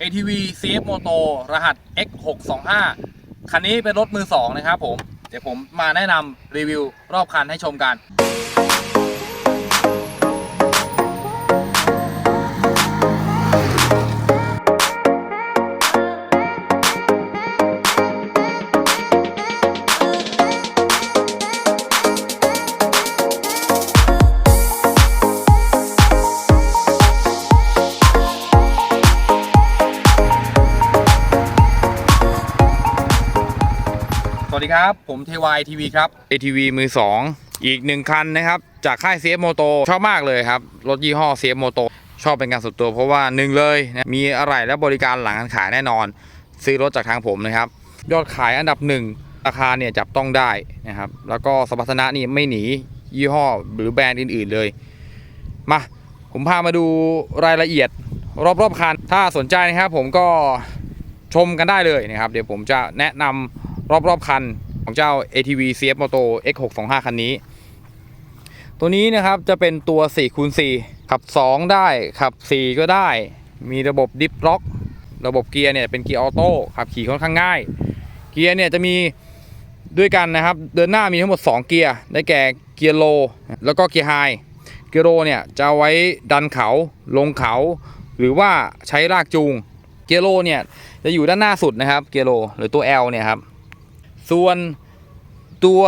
ATV CF Moto รหัส X625 คันนี้เป็นรถมือ2นะครับผม เดี๋ยวผมมาแนะนำรีวิวรอบคันให้ชมกัน ครับ ผมเทวายทีวีครับ ATV มือ2อีกหนึ่งคันนะครับ จากค่าย CF Moto ชอบมากเลยครับ รถยี่ห้อ CF Moto ชอบเป็นการส่วนตัวเพราะว่าหนึ่งเลยนะมีอะไรและบริการหลังการขายแน่นอน ซื้อรถจากทางผมนะครับ ยอดขายอันดับหนึ่งราคาเนี่ยจับต้องได้นะครับ แล้วก็สมรรถนะนี่ไม่หนียี่ห้อหรือแบรนด์อื่น ๆเลย มา ผมพามาดูรายละเอียดรอบๆคันถ้าสนใจนะครับ ผมก็ชมกันได้เลยนะครับ เดี๋ยวผมจะแนะนำ รอบๆคันของเจ้า ATV CF Moto X625 คันนี้ ตัวนี้นะครับจะเป็นตัว4คูณ4ขับ 2 ได้ขับ 4 ก็ได้ มีระบบดิฟล็อก ระบบเกียร์เนี่ยเป็นเกียร์ออโต้ขับขี่ค่อนข้างง่าย เกียร์เนี่ยจะมีด้วยกันนะครับ เดินหน้ามีทั้งหมด 2 เกียร์ได้แก่เกียร์โล แล้วก็เกียร์ไฮเกียร์โลเนี่ยจะไว้ดันเขาลงเขา หรือว่าใช้ลากจูง เกียร์โลเนี่ยจะอยู่ด้านหน้าสุดนะครับเกียร์โลหรือตัว L เนี่ยครับ ส่วนตัว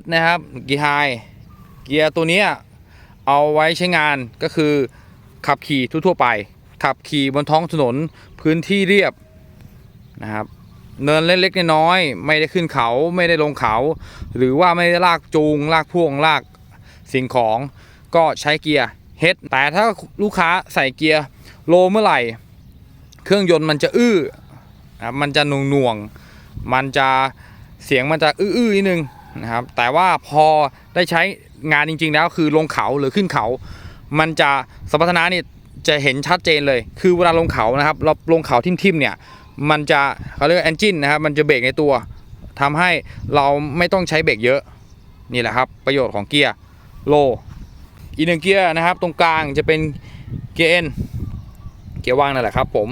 H นะครับเกียร์ไฮเกียร์ตัวนี้เอาไว้ใช้งานก็คือขับขี่ทั่วๆไป ขับขี่บนท้องถนนพื้นที่เรียบนะครับเนินเล็กๆน้อยๆไม่ได้ขึ้นเขาไม่ได้ลงเขา หรือว่าไม่ได้ลากจูง ลากพ่วงลากสิ่งของ ก็ใช้เกียร์เฮดแต่ถ้าลูกค้าใส่เกียร์โลเมื่อไหร่ เครื่องยนต์มันจะอื้อนะครับมันจะนงหน่วงๆมันจะ เสียงมันจะอื้อๆนิดนึงนะครับ แต่ว่าพอได้ใช้งานจริง ๆ แล้วคือลงเขาหรือขึ้นเขา มันจะสมรรถนะนี่จะเห็นชัดเจนเลย คือเวลาลงเขานะครับเราลงเขาทิ่มๆเนี่ย มันจะเขาเรียกแอนจินนะครับ มันจะเบรกในตัวทำให้เราไม่ต้องใช้เบรกเยอะ นี่แหละครับประโยชน์ของเกียร์โล อีกหนึ่งเกียร์นะครับ ตรงกลางจะเป็นเกียร์เอ็นเกียร์ว่างนั่นแหละครับผม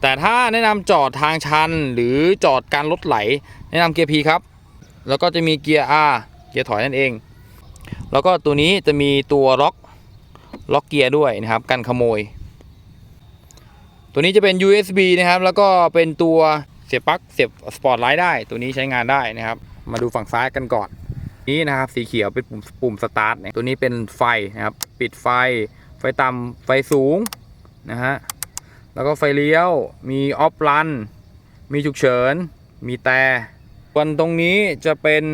แต่ถ้าแนะนำจอดทางชันหรือจอดการรถไหล แนะนำเกียร์ P ครับ แล้วก็จะมีเกียร์ R เกียร์ถอยนั่นเอง แล้วก็ตัวนี้จะมีตัวล็อกล็อกเกียร์ด้วยนะครับกันขโมย ตัวนี้จะเป็น USB นะครับ แล้วก็เป็นตัวเสียบปลั๊กเสียบสปอตไลท์ได้ ตัวนี้ใช้งานได้นะครับ มาดูฝั่งซ้ายกันก่อน นี้นะครับสีเขียวเป็นปุ่มปุ่มสตาร์ทตัวนี้เป็นไฟนะครับ ปิดไฟ ไฟต่ำไฟสูงนะฮะแล้วก็ไฟเลี้ยว มีออฟรัน มีฉุกเฉิน มีแต่ ส่วนตรงนี้จะเป็น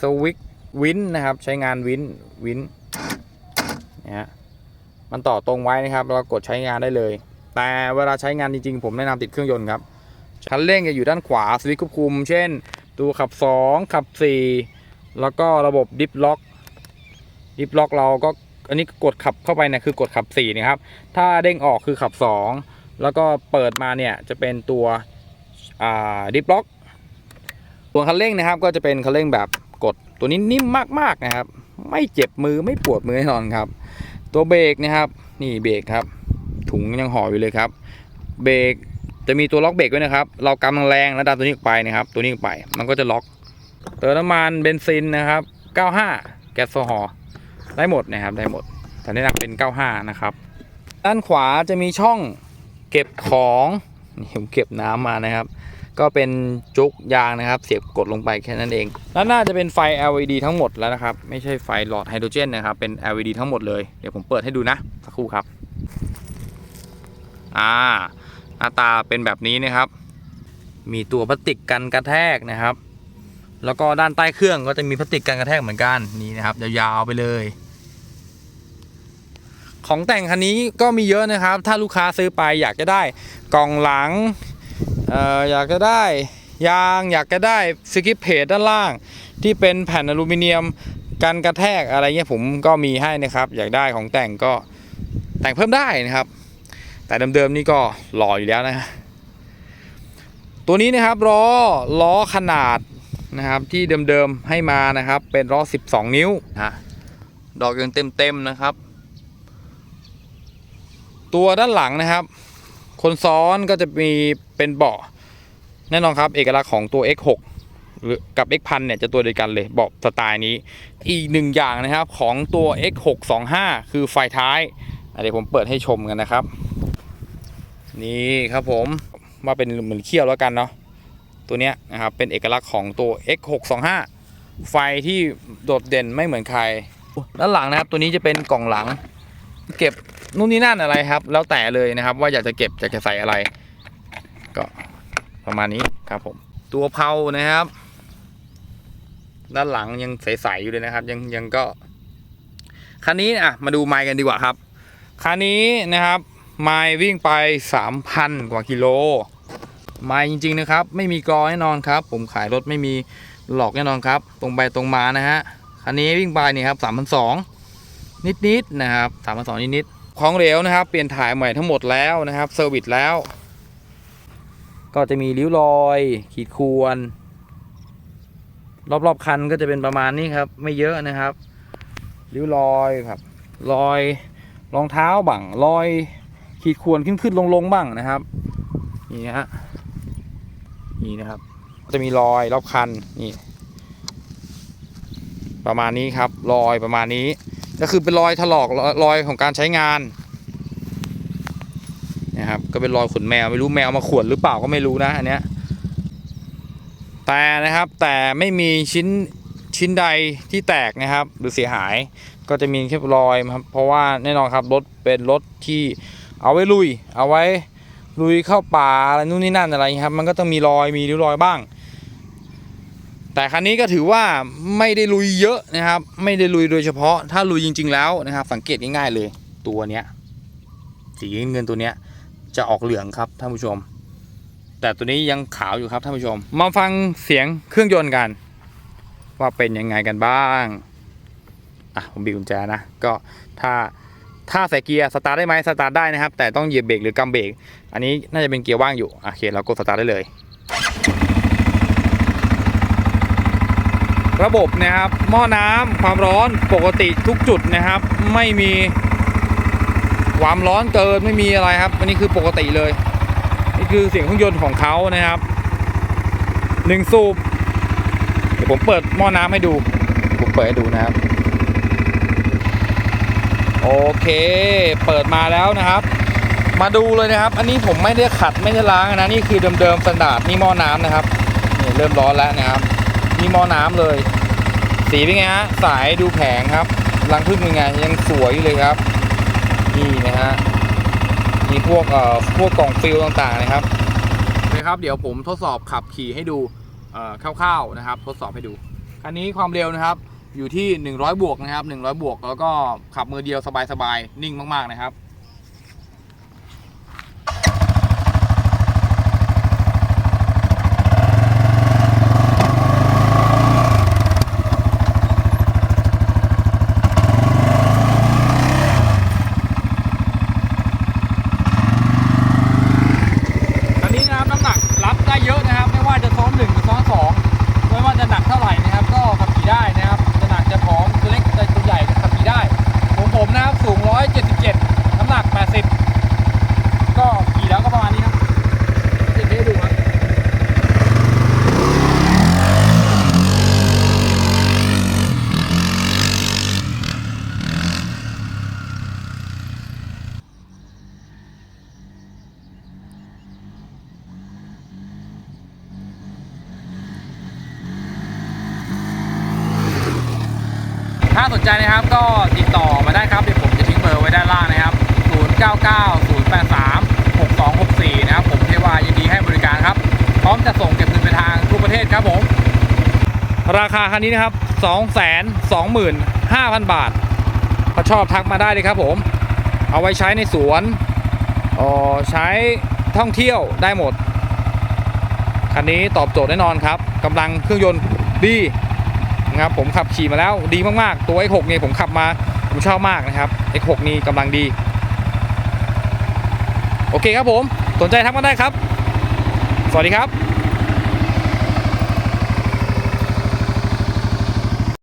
สวิตวินนะครับ ใช้งานวินวินนะฮะมันต่อตรงไว้นะครับแล้วก็กดใช้งานได้เลย แต่เวลาใช้งานจริงๆ ผมแนะนำติดเครื่องยนต์ครับคันเร่งจะอยู่ด้านขวาสวิตช์ควบคุม เช่น ตัวขับ 2 ขับ 4 แล้วก็ระบบดิฟล็อกดิฟล็อกเราก็อันนี้กดขับเข้าไปเนี่ยคือกดขับ4นะครับ ถ้าเด้งออกคือขับ 2 แล้วก็เปิดมาเนี่ยจะเป็นตัวดิฟล็อก ส่วนคันเร่งนะครับ ก็จะเป็นคันเร่งแบบกดตัวนี้นิ่มมากๆนะครับ ไม่เจ็บมือไม่ปวดมือแน่นอนครับ ตัวเบรกนะครับ นี่เบรกครับ ถุงยังห่ออยู่เลยครับ เบรกจะมีตัวล็อกเบรกด้วยนะครับ เรากำลังแรงแล้วดันตัวนี้ออกไปนะครับ ตัวนี้ออกไป มันก็จะล็อก เติมน้ำมันเบนซินนะครับ 95 แก๊สโซฮอลได้หมดนะครับได้หมดแต่แนะนำเป็น 95 นะครับ ด้านขวาจะมีช่องเก็บของนี่ผมเก็บน้ำมานะครับ ก็เป็นจุกยางนะครับ เสียบกดลงไปแค่นั้นเองด้านหน้าจะเป็นไฟ LED ทั้งหมดแล้วนะครับ ไม่ใช่ไฟหลอดไฮโดรเจนนะครับ เป็น LED ทั้งหมดเลย เดี๋ยวผมเปิดให้ดูนะ สักครู่ครับ อ่าหน้าตาเป็นแบบนี้นะครับ มีตัวพลาสติกกันกระแทกนะครับ แล้วก็ด้านใต้เครื่องก็จะมีพลาสติกกันกระแทกเหมือนกันนี่นะครับยาวๆไปเลยของแต่งคันนี้ก็มีเยอะนะครับ ถ้าลูกค้าซื้อไปอยากจะได้กล่องหลัง อยากจะได้ยางอยากจะได้สกิปเพจด้านล่าง ที่เป็นแผ่นอลูมิเนียมกันกระแทกอะไรเงี้ยผมก็มีให้นะครับ อยากได้ของแต่งก็แต่งเพิ่มได้นะครับ แต่เดิมๆนี่ก็หล่ออยู่แล้วนะฮะตัวนี้นะครับล้อล้อขนาดนะครับที่เดิมๆให้มานะครับ เป็นล้อ 12 นิ้วนะดอกยังเต็มๆนะครับ ตัวด้านหลังนะครับ คนซ้อนก็จะมี เป็นเบาะแน่นอนครับ เอกลักษณ์ของตัว X6 หรือกับ X พันเนี่ยจะตัวเดียวกันเลยเบาะสไตล์นี้ อีกหนึ่งอย่างนะครับของตัว X625 คือไฟท้ายเดี๋ยวผมเปิดให้ชมกันนะครับ นี่ครับผมว่าเป็นเหมือนเขี้ยวแล้วกันเนาะตัวเนี้ยนะครับเป็นเอกลักษณ์ของตัว X625 ไฟที่โดดเด่นไม่เหมือนใคร ด้านหลังนะครับตัวนี้จะเป็นกล่องหลัง เก็บนู่นนี่นั่นอะไรครับ แล้วแต่เลยนะครับ ว่าอยากจะเก็บอยากจะใส่อะไร ก็ประมาณนี้ครับผม ตัวเพานะครับ ด้านหลังยังใสๆอยู่เลยนะครับ ยังยังก็คันนี้อะมาดูไมล์กันดีกว่าครับคันนี้นะครับ ไมล์วิ่งไป 3,000 กว่ากิโล ไมล์จริง ๆ นะครับ ไม่มีกรอแน่นอนครับ ผมขายรถไม่มีหลอกแน่นอนครับ ตรงไปตรงมานะฮะคันนี้วิ่งไปนี่ครับ3,200นิดๆนะครับ3,200นิดๆของเหลวนะครับ เปลี่ยนถ่ายใหม่ทั้งหมดแล้วนะครับเซอร์วิสแล้ว ก็จะมีริ้วรอย ขีดข่วน รอบๆคันก็จะเป็นประมาณนี้ครับ ไม่เยอะนะครับริ้วรอยครับ รอยรองเท้าบ้างรอยขีดข่วนขึ้นขึ้นลงลงบ้างนะครับนี่ฮะนี่นะครับ จะมีรอยรอบคันนี่ประมาณนี้ครับ รอยประมาณนี้ ก็คือเป็นรอยถลอกรอยของการใช้งาน นะครับ ก็เป็นรอยขนแมวไม่รู้แมวมาขวนหรือเปล่าก็ไม่รู้นะอันเนี้ยแต่นะครับแต่ไม่มีชิ้นชิ้นใดที่แตกนะครับ หรือเสียหายก็จะมีแค่รอยครับเพราะว่าแน่นอนครับรถเป็นรถที่เอาไว้ลุย เอาไว้ลุยเข้าป่าอะไรนู่นนี่นั่นอะไรครับ มันก็ต้องมีรอยมีริ้วรอยบ้าง แต่คันนี้ก็ถือว่าไม่ได้ลุยเยอะนะครับ ไม่ได้ลุยโดยเฉพาะถ้าลุยจริง ๆ แล้วนะครับ สังเกตง่ายๆเลยตัวเนี้ยสีเงินตัวเนี้ย จะออกเหลืองครับท่านผู้ชม แต่ตัวนี้ยังขาวอยู่ครับท่านผู้ชม มาฟังเสียงเครื่องยนต์กัน ว่าเป็นยังไงกันบ้างอะผมบีบกุญแจนะก็ถ้าถ้าใส่เกียร์สตาร์ทได้ไหมสตาร์ทได้นะครับ แต่ต้องเหยียบเบรกหรือกำเบรกอันนี้น่าจะเป็นเกียร์ว่างอยู่โอเคเรากดสตาร์ทได้เลย ระบบนะครับหม้อน้ำความร้อนปกติทุกจุดนะครับ ไม่มี ความร้อนเกินไม่มีอะไรครับอันนี้คือปกติเลย นี่คือเสียงเครื่องยนต์ของเขานะครับหนึ่งสูบเดี๋ยวผมเปิดหม้อน้ำให้ดูผมเปิดให้ดูนะครับโอเค เปิดมาแล้วนะครับ มาดูเลยนะครับ อันนี้ผมไม่ได้ขัดไม่ได้ล้างนะนี่คือเดิมๆสแตนดาร์ดนี่หม้อน้ำนะครับนี่เริ่มร้อนแล้วนะครับนี่หม้อน้ำเลย สีเป็นไงฮะสายดูแข็งครับรังพึ่งเป็นไงยังสวยอยู่เลยครับ นี่นะฮะมีพวกเอ่อพวกกล่องฟิลต่างๆนะครับนะครับ เดี๋ยวผมทดสอบขับขี่ให้ดูเอ่อคร่าวๆนะครับ ทดสอบให้ดูคันนี้ความเร็วนะครับอยู่ที่ 100 บวกนะครับ100 บวก แล้วก็ขับมือเดียวสบายๆ นิ่งมากๆนะครับ อันนี้นะครับน้ำหนักรับได้เยอะนะครับ ไม่ว่าจะซ้อนหนึ่งหรือซ้อนสองไม่ว่าจะหนักเท่าไหร่นะครับ ก็ขับขี่ได้นะครับ จะหนักจะผอมจะเล็กจะตัวใหญ่ก็ขับขี่ได้ผมผมนะครับสูง 177 น้ำหนัก 80 ก็ขี่แล้วก็ประมาณนี้ครับจะให้ดูครับ ถ้าสนใจนะครับก็ติดต่อมาได้ครับเดี๋ยวผมจะทิ้งเบอร์ไว้ด้านล่างนะครับ 099083 6264 นะครับ ผมเทวายินดีให้บริการครับ พร้อมจะส่งเก็บเงินไปทางทุกประเทศครับผม ราคาคันนี้นะครับ225,000 บาทถ้าชอบทักมาได้เลยครับผม เอาไว้ใช้ในสวนออใช้ท่องเที่ยวได้หมด คันนี้ตอบโจทย์แน่นอนครับกำลังเครื่องยนต์ดี นะครับผมขับขี่มาแล้วดีมากๆ ตัว X6 เนี่ยผมขับมาผมชอบมากนะครับ X6 นี่กำลังดี โอเคครับผม สนใจทักมาได้ครับ สวัสดีครับ